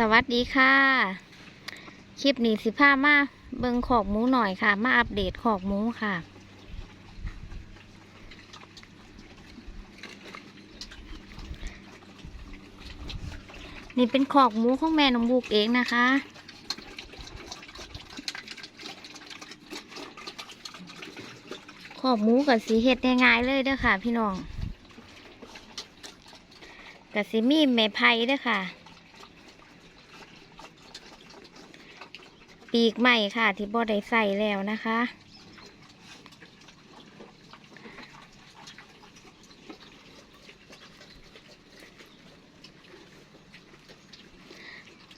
สวัสดีค่ะ คลิปนี้สิพามาเบิงขอกหมูหน่อยค่ะ มาอัปเดตขอกหมูค่ะ นี่เป็นขอกหมูของแม่นองบุกเองนะคะขอกหมูกับสีเห็ดง่ายๆเลยเด้อค่ะ พี่น้องกับสีมีแม่ไผ่เด้อค่ะ ปีกใหม่ค่ะ ที่บ่ได้ใส่แล้วนะคะ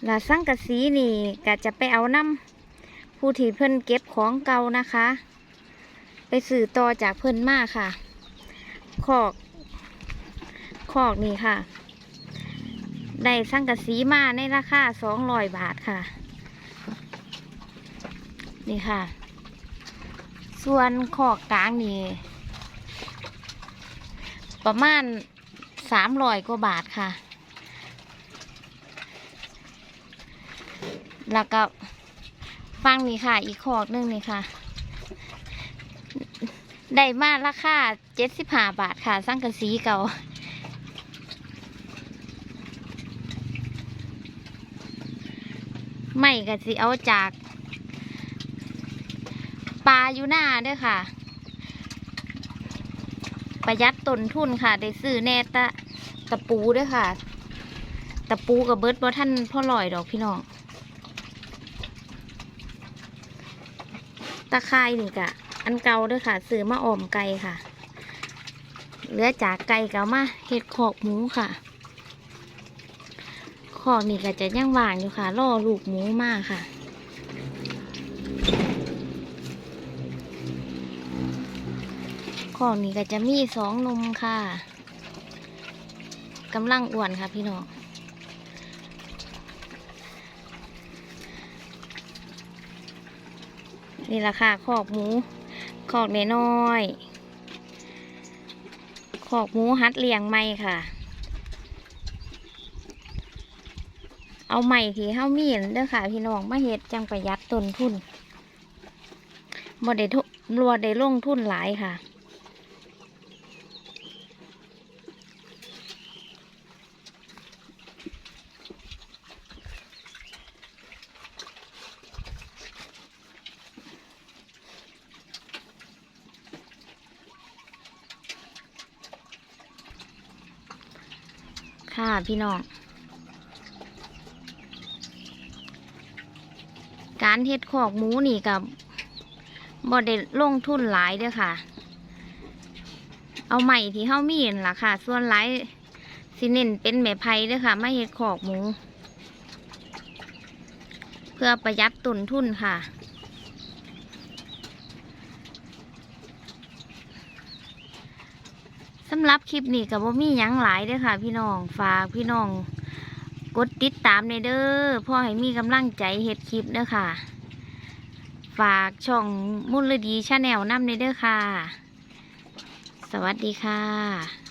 ลาสังกะสีนี่ก็จะไปเอาน้ำผู้ที่เพิ่นเก็บของเก่านะคะ ไปสื่อต่อจากเพิ่นมาค่ะขอกขอกนี่ค่ะ ได้สังกะสีมาในราคาสองร้อยบาทค่ะ นี่ค่ะ ส่วนขอกกลางนี่ ประมาณสามร้อยกว่าบาทค่ะ แล้วก็ฟังนี่ค่ะ อีกขอกนึงนี่ค่ะ ได้มาราคาเจ็ดสิบห้าบาทค่ะสังกระสีเก่าไม่ก็สิเอาจาก ปลาอยู่หน้าเด้วยค่ะ ประหยัดต้นทุนค่ะ ได้ซื้อแน่ตะตะปูด้วยค่ะ ตะปูกับเบิร์ดบ่ท่านพ่อลอยดอกพี่น้อง ตะไคร่นี่กะ อันเก่าด้วยค่ะซื้อมาออมไก่ค่ะ เหลือจากไก่เก่ามาเห็ดขอกหมูค่ะขอกนี่ก็จะยังว่างอยู่ค่ะล่อลูกหมูมากค่ะ ขอกนี่ก็จะมีสองนมค่ะกำลังอ้วนค่ะพี่น้องนี่ละค่ะขอกหมูขอกน้อยขอกหมูฮัดเลียงไม่ค่ะ เอาใหม่ที่เฮามีนเด้อค่ะ พี่น้องมาเฮ็ดจังประหยัดต้นทุนบ่ได้ทุรัวได้ลงทุนหลายค่ะ ค่ะพี่น้อง การเฮ็ดขอกหมูนี่กับบ่ได้ลงทุนหลายเด้อค่ะ เอาใหม่ที่เฮามีนล่ะค่ะ ส่วนหลายสิเน้นเป็นแม่ไผ่เด้อค่ะไมาเฮ็ดขอกหมู เพื่อประหยัดต้นทุนค่ะ สำหรับคลิปนี้กับว่ามียังหลายเด้อค่ะ พี่น้องฝากพี่น้อง กดติดตามในเด้อพ่อให้มีกำลังใจเฮ็ดคลิปเด้อค่ะ ฝากช่องมุลดีชาแนลน้ำในเด้อค่ะ สวัสดีค่ะ